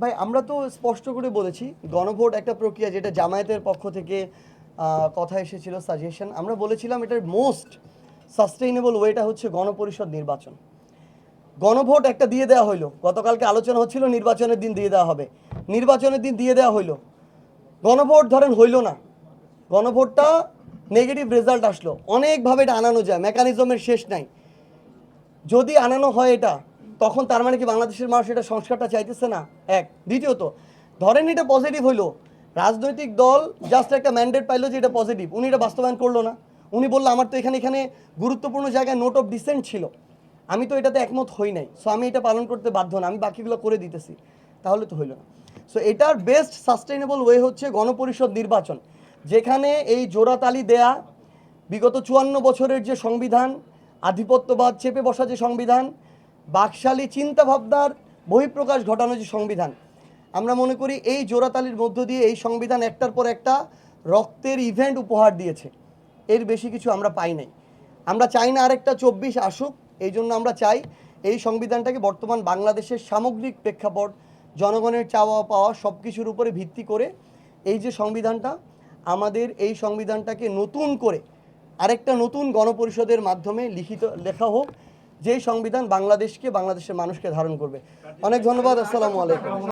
ভাই, আমরা তো স্পষ্ট করে বলেছি, গণভোট একটা প্রক্রিয়া যেটা জামায়াতের পক্ষ থেকে কথা এসেছিল সাজেশন আমরা বলেছিলাম এটার মোস্ট সাস্টেইনেবল ওয়েটা হচ্ছে গণপরিষদ নির্বাচন। গণভোট একটা দিয়ে দেওয়া হইল। গতকালকে আলোচনা হচ্ছিল, নির্বাচনের দিন দিয়ে দেওয়া হবে। নির্বাচনের দিন দিয়ে দেওয়া হইল। গণভোট ধরেন হইল না। গণভোটটা নেগেটিভ রেজাল্ট আসলো। অনেকভাবে এটা আনানো যায় মেকানিজমের শেষ নাই। যদি আনানো হয় এটা তখন তার মানে কি বাংলাদেশের মানুষ এটা সংস্কারটা চাইতেছে না? এক। দ্বিতীয়ত, ধরেন এটা পজিটিভ হইল। রাজনৈতিক দল জাস্ট একটা ম্যান্ডেট পাইলো যে এটা পজিটিভ উনি এটা বাস্তবায়ন করল না। উনি বলল, আমার তো এখানে এখানে গুরুত্বপূর্ণ জায়গায় নোট অফ ডিসেন্ট ছিল। আমি তো এটাতে একমত হই নাই। সো আমি এটা পালন করতে বাধ্য না। আমি বাকিগুলো করে দিতেছি। তাহলে তো হইল না। সো এটার বেস্ট সাস্টেইনেবল ওয়ে হচ্ছে গণপরিষদ নির্বাচন। যেখানে এই জোড়াতালি দেয়া, বিগত চুয়ান্ন বছরের যে সংবিধান, আধিপত্যবাদ চেপে বসা যে সংবিধান বাকশালী চিন্তাভাবনার বহিঃপ্রকাশ ঘটানো যে সংবিধান, আমরা মনে করি এই জোড়াতালির মধ্য দিয়ে এই সংবিধান একটার পর একটা রক্তের ইভেন্ট উপহার দিয়েছে। এর বেশি কিছু আমরা পাই নাই। আমরা চাই না আরেকটা চব্বিশ আসুক, এই জন্য আমরা চাই এই সংবিধানটাকে বর্তমান বাংলাদেশের সামগ্রিক প্রেক্ষাপট, জনগণের চাওয়া পাওয়া সব কিছুর উপরে ভিত্তি করে এই যে সংবিধানটা, আমাদের এই সংবিধানটাকে নতুন করে আরেকটা নতুন গণপরিষদের মাধ্যমে লিখিত, লেখা হোক যেই সংবিধান বাংলাদেশকে বাংলাদেশের মানুষকে ধারণ করবে। অনেক ধন্যবাদ আসসালামু আলাইকুম।